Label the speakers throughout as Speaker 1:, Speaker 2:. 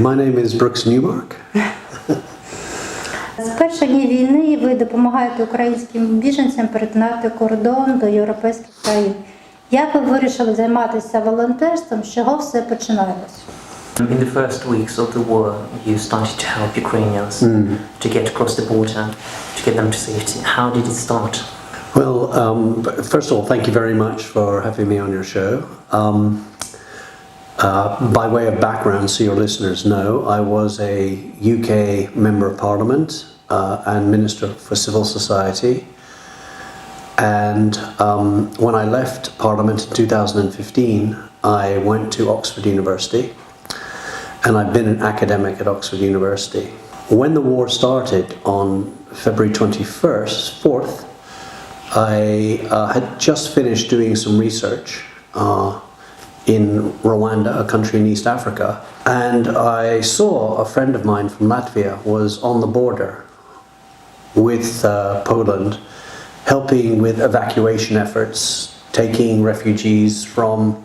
Speaker 1: My name is Brooks Newmark.
Speaker 2: З перших днів війни ви допомагаєте українським біженцям перетинати кордон до європейських країн. Як ви вирішили займатися волонтерством? З чого все починалось?
Speaker 3: In the first weeks of the war, you started to help Ukrainians to get across the border, to get them to safety. How did it start?
Speaker 1: Well, um, b- first of all, thank you very much for having me on your show. Um, uh, by way of background, so your listeners know, I was a UK Member of Parliament uh, and Minister for Civil Society. And um, when I left Parliament in 2015, I went to Oxford University and I've been an academic at Oxford University. When the war started on February 21st, 4th, I uh, had just finished doing some research uh, in Rwanda, a country in East Africa, and I saw a friend of mine from Latvia was on the border with uh, Poland, helping with evacuation efforts, taking refugees from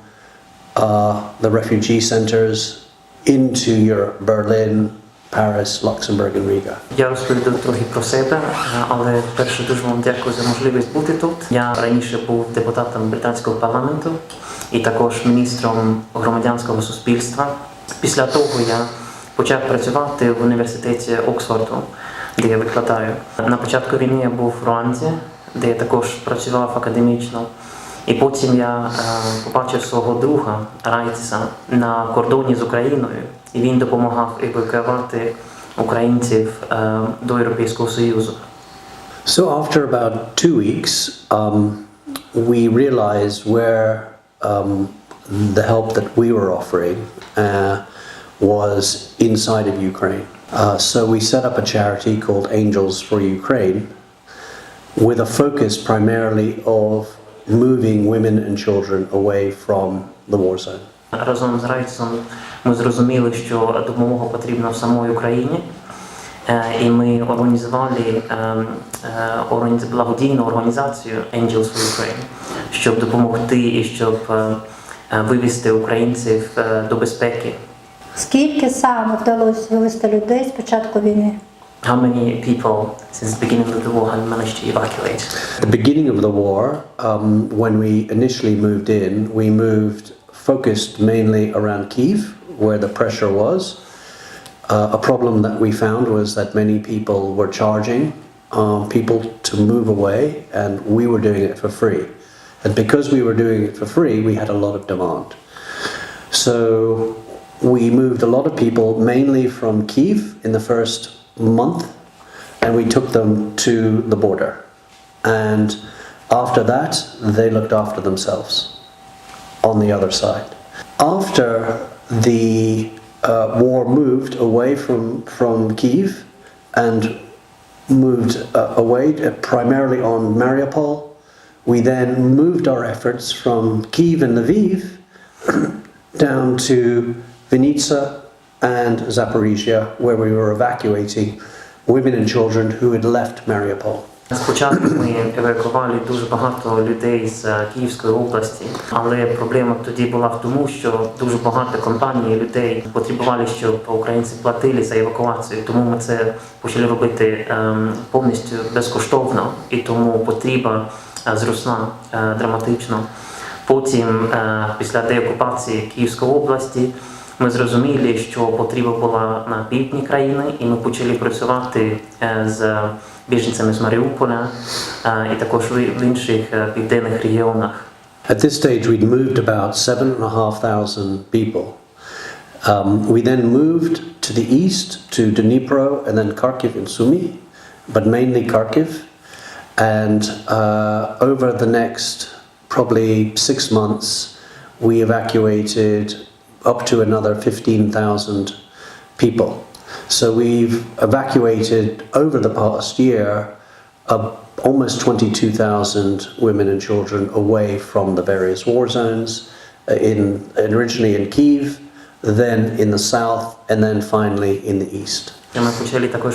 Speaker 1: uh, the refugee centers into Europe, Berlin, Paris, Luxembourg, and Riga.
Speaker 3: Я розповіду трохи про себе, е, але перше дуже вам дякую за можливість бути тут. Я раніше був депутатом британського парламенту І також міністром громадянського суспільства. Після того я почав працювати в університеті Оксфорду, де я викладаю. На початку війни я був в Руанді, де я також працював академічно. І потім я е, побачив свого друга Райтіса на кордоні з Україною, і він допомагав евакуювати українців е, до Європейського Союзу.
Speaker 1: So after about two weeks, um, we realized where um, the help that we were offering uh, was inside of Ukraine. Uh, so we set up a charity called Angels for Ukraine with a focus primarily of moving women and children away from the war zone.
Speaker 3: Разом з Райтісом ми зрозуміли, що допомога потрібна в самій Україні. Е, І ми організували е, е, організ- благодійну організацію Angels for Ukraine, щоб допомогти і щоб е, е, вивести українців е, до безпеки.
Speaker 2: Скільки саме вдалося вивезти людей з початку війни?
Speaker 3: How many people since the beginning of the war had managed to evacuate?
Speaker 1: The beginning of the war, um, when we initially moved in, we moved focused mainly around Kiev, where the pressure was. Uh, a problem that we found was that many people were charging um, people to move away, and we were doing it for free. And because we were doing it for free, we had a lot of demand. So we moved a lot of people, mainly from Kiev in the first month, and we took them to the border. And after that, they looked after themselves on the other side. After the uh, war moved away from, from Kiev and moved uh, away uh, primarily on Mariupol, we then moved our efforts from Kiev and Lviv down to Vinica and Zaporizhia, where we were evacuating women and children who had left Mariupol.
Speaker 3: Спочатку ми евакували дуже багато людей з е, Київської області, але проблема тоді була в тому, що дуже багато компаній людей потребували, щоб українці платили за евакуацію. Тому ми це почали робити ем, повністю безкоштовно, і тому потреба е, зросла е, драматично. Потім, після деокупації Київської області, ми зрозуміли, що потреба була на півдні країни, і ми почали працювати з біженцями з Маріуполя е, і також в в інших е, південних регіонах.
Speaker 1: At this stage, we'd moved about seven and a half thousand people. Um, we then moved to the east to Dnipro and then Kharkiv and Sumy, but mainly Kharkiv. And uh, over the next probably six months, we evacuated up to another 15,000 people. So we've evacuated over the past year uh, almost 22,000 women and children away from the various war zones, uh, in originally in Kiev, then in the south, and then finally in the east.
Speaker 3: Ми почали також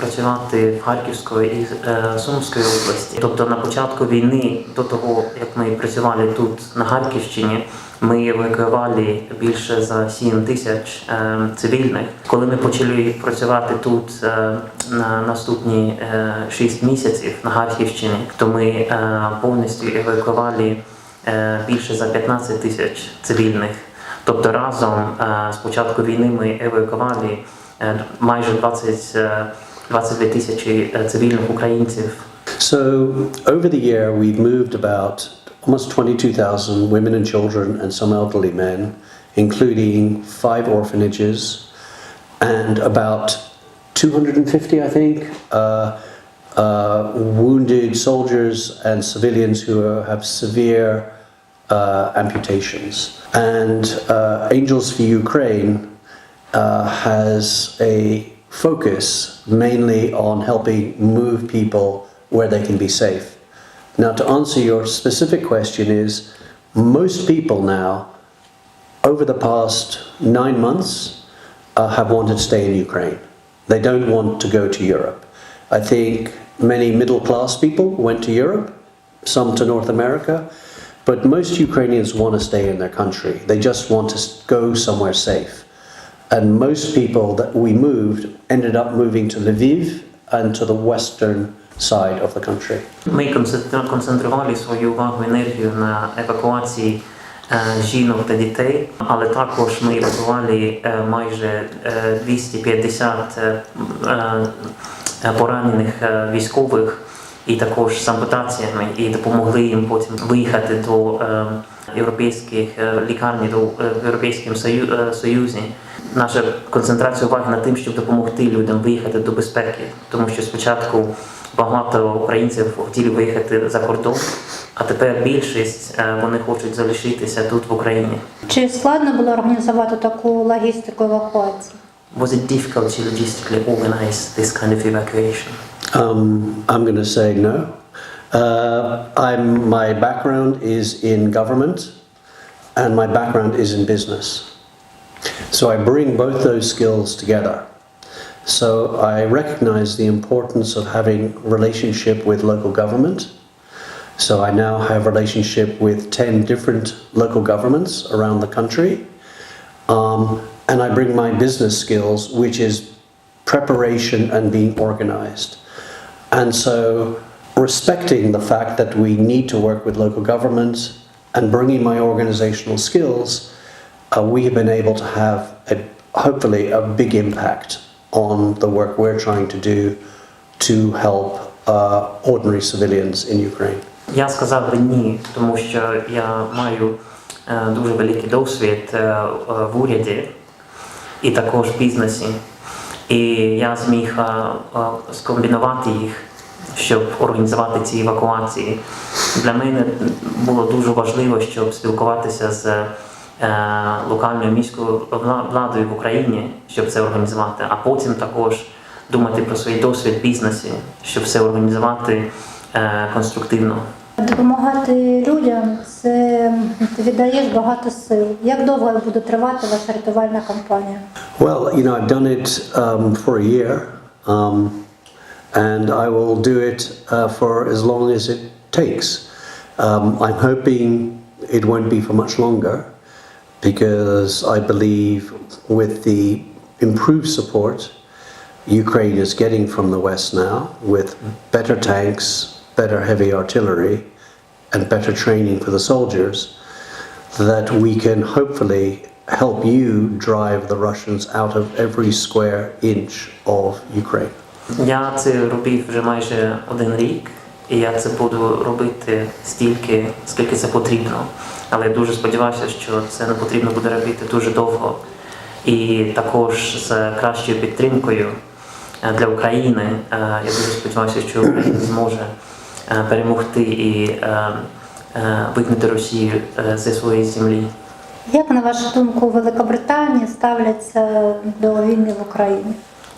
Speaker 3: працювати в Харківської і е, Сумської області. Тобто на початку війни, до того як ми працювали тут на Харківщині, ми евакуювали більше за 7 тисяч е, цивільних. Коли ми почали працювати тут е, на наступні е, 6 місяців на Харківщині, то ми повністю евакуювали більше за 15 тисяч цивільних. Тобто разом з початку війни ми евакували е, майже 20, е, 22 тисячі е, цивільних українців.
Speaker 1: So over the year, we've moved about almost 22,000 women and children and some elderly men, including five orphanages and about 250, I think, uh, uh, wounded soldiers and civilians who are, have severe uh, amputations. And uh, Angels for Ukraine uh, has a focus mainly on helping move people where they can be safe. Now, to answer your specific question, is most people now, over the past nine months, uh, have wanted to stay in Ukraine. They don't want to go to Europe. I think many middle class people went to Europe, some to North America, but most Ukrainians want to stay in their country. They just want to go somewhere safe. And most people that we moved ended up moving to Lviv and to the western side of the country.
Speaker 3: Ми концентр- концентрували свою увагу і енергію на евакуації е, жінок та дітей, але також ми евакували е, майже е, 250 е, е, поранених е, військових і також з ампутаціями, і допомогли їм потім виїхати до е, європейських е, лікарні, до е, в Європейському Сою- е, Союзі. Наша концентрація уваги на тим, щоб допомогти людям виїхати до безпеки, тому що спочатку багато українців хотіли виїхати за кордон, а тепер більшість е, вони хочуть залишитися тут в Україні.
Speaker 2: Чи складно було організувати таку логістику евакуації?
Speaker 3: Was it difficult to logistically organize this kind of evacuation?
Speaker 1: Um, I'm going to say no. Uh, I'm, my background is in government and my background is in business. So I bring both those skills together. So I recognize the importance of having relationship with local government. So I now have relationship with 10 different local governments around the country. Um, and I bring my business skills, which is preparation and being organized. And so, respecting the fact that we need to work with local governments and bringing my organizational skills, uh, we have been able to have a, hopefully a big impact on the work we're trying to do to help uh, ordinary civilians in Ukraine.
Speaker 3: Я сказав ні, тому що я маю е, дуже великий досвід е, е, в уряді і також в бізнесі. І я зміг скомбінувати їх, щоб організувати ці евакуації. Для мене було дуже важливо, щоб спілкуватися з локальною міською владою в Україні, щоб це організувати, а потім також думати про свій досвід в бізнесі, щоб все організувати е, конструктивно.
Speaker 2: Допомагати людям це ти віддаєш багато сил. Як довго буде тривати ваша рятувальна кампанія?
Speaker 1: Well, you know, I've done it um, for a year, um, and I will do it uh, for as long as it takes. Um, I'm hoping it won't be for much longer because I believe with the improved support Ukraine is getting from the West now, with better tanks, better heavy artillery, and better training for the soldiers, that we can hopefully help you drive the Russians out of every square inch of Ukraine.
Speaker 3: Я це робив вже майже один рік, І я це буду робити стільки, скільки це потрібно. Але я дуже сподіваюся, що це не потрібно буде робити дуже довго. І також з кращою підтримкою е, для України. е, Я дуже сподіваюся, що Україна зможе е, перемогти і вигнати Росію зі своєї землі.
Speaker 2: Як на вашу думку, Великобританія ставляться до війни в Україні?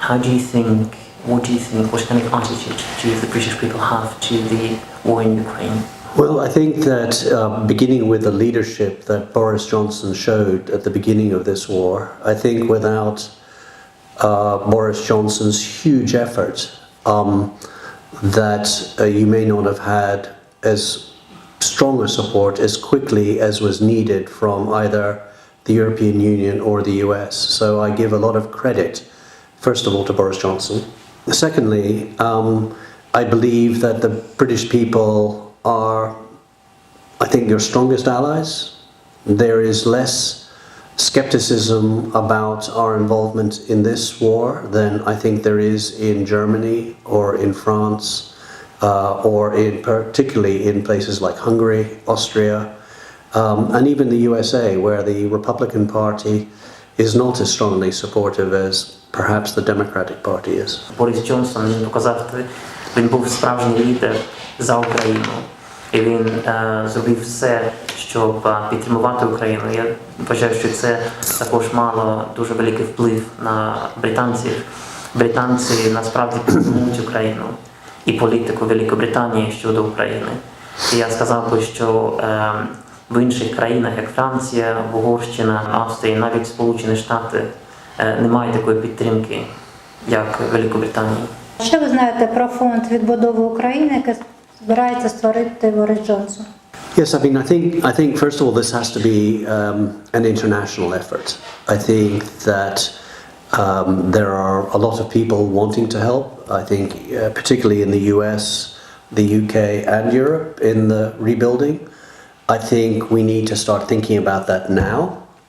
Speaker 3: How do you think, what do you think, what kind of attitude do the British people have to the war in Ukraine?
Speaker 1: Well, I think that uh, beginning with the leadership that Boris Johnson showed at the beginning of this war, I think without uh, Boris Johnson's huge effort um, that uh, you may not have had as strong a support as quickly as was needed from either the European Union or the US. So I give a lot of credit, first of all, to Boris Johnson. Secondly, um, I believe that the British people are, I think, your strongest allies. There is less skepticism about our involvement in this war than I think there is in Germany or in France uh, or in particularly in places like Hungary, Austria, um, and even the USA, where the Republican Party is not as strongly supportive as perhaps the Democratic Party is.
Speaker 3: Борис Джонсон він показав, він був справжній лідер за Україну. І він е, зробив все, щоб е, підтримувати Україну. Я вважаю, що це також мало дуже великий вплив на британців. Британці насправді підтримують Україну і політику Великобританії щодо України. І я сказав би, що е, в інших країнах, як Франція, Угорщина, Австрія, навіть Сполучені Штати, е, немає такої підтримки, як Великобританії.
Speaker 2: Що ви знаєте про фонд відбудови України, який збирається створити Борис Джонсон?
Speaker 1: Yes, I mean, I think I think first of all, this has to be um, an international effort. I think that um, there are a lot of people wanting to help. I think, uh, particularly in the US, the UK, and Europe, in the rebuilding. I think we need to start thinking about that now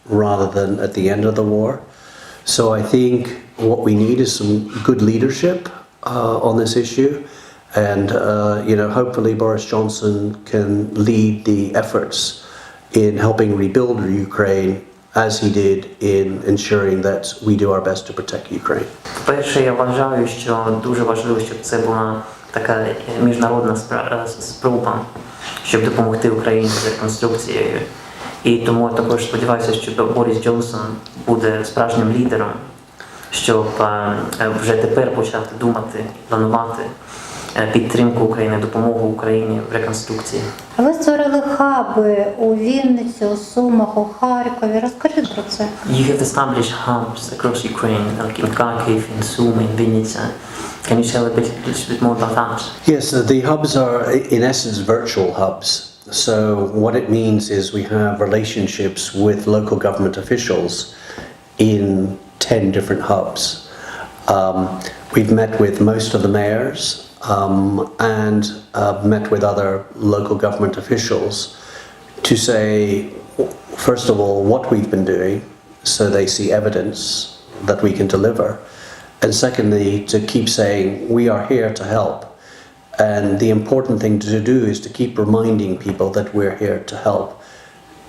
Speaker 1: rather than at the end of the war. So I think what we need is some good leadership uh, on this issue, and uh, you know, hopefully Boris Johnson can lead the efforts in helping rebuild Ukraine as he did in ensuring that we do our best to protect Ukraine.
Speaker 3: Перше, я вважаю, що дуже важливо, щоб це була така е, міжнародна спра- е, спроба, щоб допомогти Україні з реконструкцією. І тому я також сподіваюся, що Борис Джонсон буде справжнім лідером, щоб е, вже тепер почати думати, планувати підтримку України, допомогу Україні в реконструкції.
Speaker 2: А ви створили хаби у Вінниці, у Сумах, у Харкові. Розкажіть про це.
Speaker 3: You have established hubs across Ukraine, like in Kharkiv, in Sumy, in Vinnytsia. Can you tell a bit, little bit more about that?
Speaker 1: Yes, uh, the hubs are in essence virtual hubs. So what it means is we have relationships with local government officials in 10 different hubs. Um, we've met with most of the mayors um, and uh, met with other local government officials to say, first of all, what we've been doing so they see evidence that we can deliver. And secondly, to keep saying, we are here to help. And the important thing to do is to keep reminding people that we're here to help.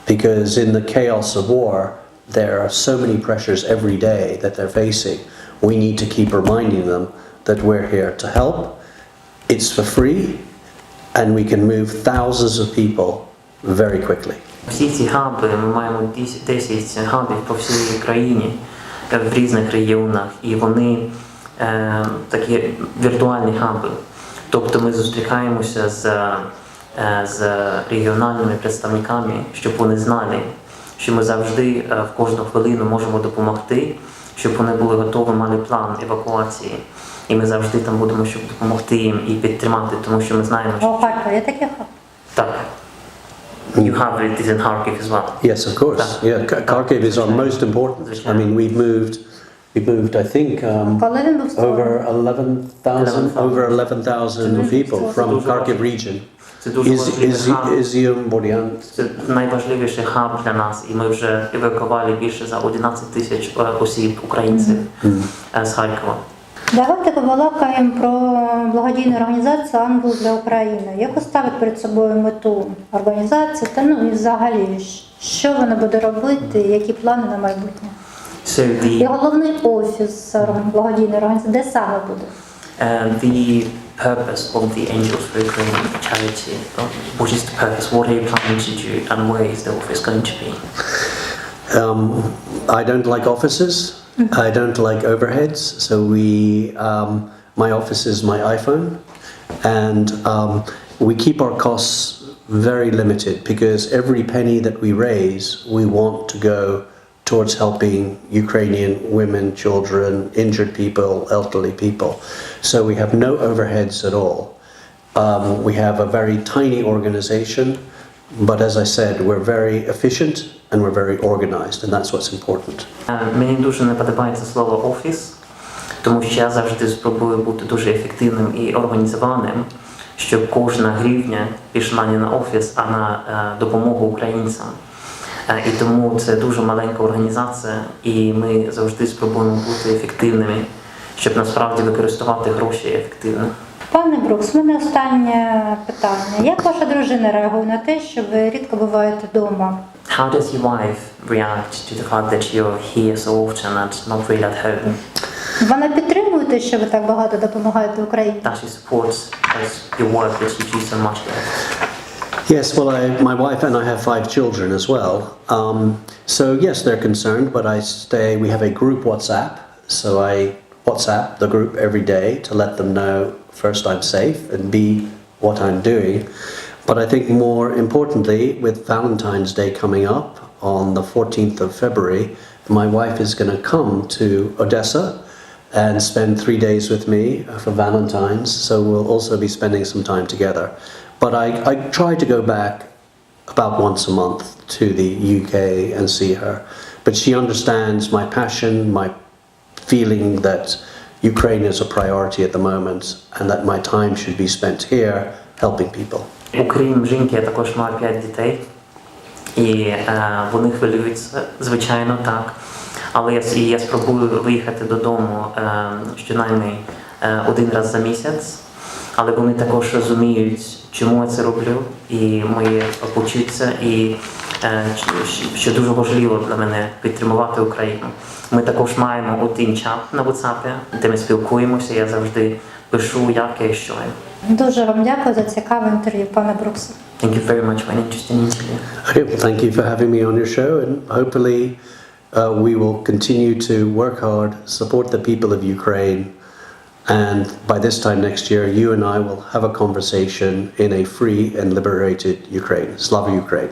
Speaker 1: Because in the chaos of war, there are so many pressures every day that they're facing. We need to keep reminding them that we're here to help. It's for free, and we can move thousands of people very quickly.
Speaker 3: Всі ці хаби, ми маємо 10 10 хабів по всій країні, е, в різних регіонах, і вони е, такі віртуальні хаби. Тобто ми зустрічаємося з, е, з регіональними представниками, щоб вони знали, що ми завжди е, в кожну хвилину можемо допомогти, щоб вони були готові, мали план евакуації. І ми завжди там будемо, щоб допомогти їм і підтримати, тому що ми знаємо, що
Speaker 2: Харкові є хаб?
Speaker 3: так. You have it is in Kharkiv as well.
Speaker 1: Yes, of course. Yeah, Kha- Kharkiv is our most important. I mean, we've moved, we've moved, I think, um,
Speaker 2: Коли він був створений?
Speaker 1: over 11,000,
Speaker 3: 11,000.
Speaker 1: over 11,000 people from Kharkiv region.
Speaker 3: Це дуже
Speaker 1: Is,
Speaker 3: важливий
Speaker 1: is,
Speaker 3: хаб.
Speaker 1: Izium.
Speaker 3: Це найважливіший хаб для нас, і ми вже евакували більше за 11 тисяч е, осіб українців е, з Харкова.
Speaker 2: Давайте побалакаємо про благодійну організацію Ангел для України. Яку ставить перед собою мету організації та ну і взагалі що вона буде робити, які плани на майбутнє?
Speaker 3: So
Speaker 2: І головний офіс благодійної організації, де саме буде?
Speaker 3: uh, the purpose of the Angels for Ukraine charity, uh, what is the purpose, what are you planning to do, and where is the office going to be?
Speaker 1: Um, I don't like offices. I don't like overheads. So we, um, my office is my iPhone, and um, we keep our costs very limited because every penny that we raise, we want to go towards helping Ukrainian women, children, injured people, elderly people. So we have no overheads at all. Um, we have a very tiny organization, but as I said, we're very efficient and we're very organized, and that's what's important.
Speaker 3: Е, Мені дуже не подобається слово офіс, тому що я завжди спробую бути дуже ефективним і організованим, щоб кожна гривня пішла не на офіс, а на е, допомогу українцям. Е, І тому це дуже маленька організація, і ми завжди спробуємо бути ефективними, щоб насправді використовувати гроші ефективно.
Speaker 2: Пане Брукс, у мене останнє питання. Як ваша дружина реагує на те, що ви рідко буваєте вдома?
Speaker 3: How does your wife react to the fact that you're here so often and not really at home?
Speaker 2: Вона підтримує те, що ви так багато допомагаєте Україні?
Speaker 3: Does she support as your work that you do so much there?
Speaker 1: Yes, well, I, my wife and I have five children as well. Um, so yes, they're concerned, but I stay. We have a group WhatsApp, so I WhatsApp the group every day to let them know first I'm safe and b what I'm doing. But I think more importantly, with Valentine's Day coming up on the 14th of February, my wife is going to come to Odessa and spend three days with me for Valentine's. So we'll also be spending some time together. But I, I try to go back about once a month to the UK and see her. But she understands my passion, my feeling that Ukraine is a priority at the moment and that my time should be spent here helping people.
Speaker 3: Окрім жінки, я також маю п'ять дітей, і е, вони хвилюються, звичайно, так. Але я, я спробую виїхати додому е, щонайменше е, один раз за місяць. Але вони також розуміють, чому я це роблю, і мої почуття, і е, що дуже важливо для мене підтримувати Україну. Ми також маємо один чат на WhatsApp, де ми спілкуємося. Я завжди пишу, як я і що я.
Speaker 2: Дуже вам дякую за цікаве інтерв'ю, пане Бруксе.
Speaker 3: Thank you very much for an interesting interview.
Speaker 1: Okay, well, thank you for having me on your show, and hopefully, uh, we will continue to work hard, support the people of Ukraine, and by this time next year, you and I will have a conversation in a free and liberated Ukraine. Slava Ukraine.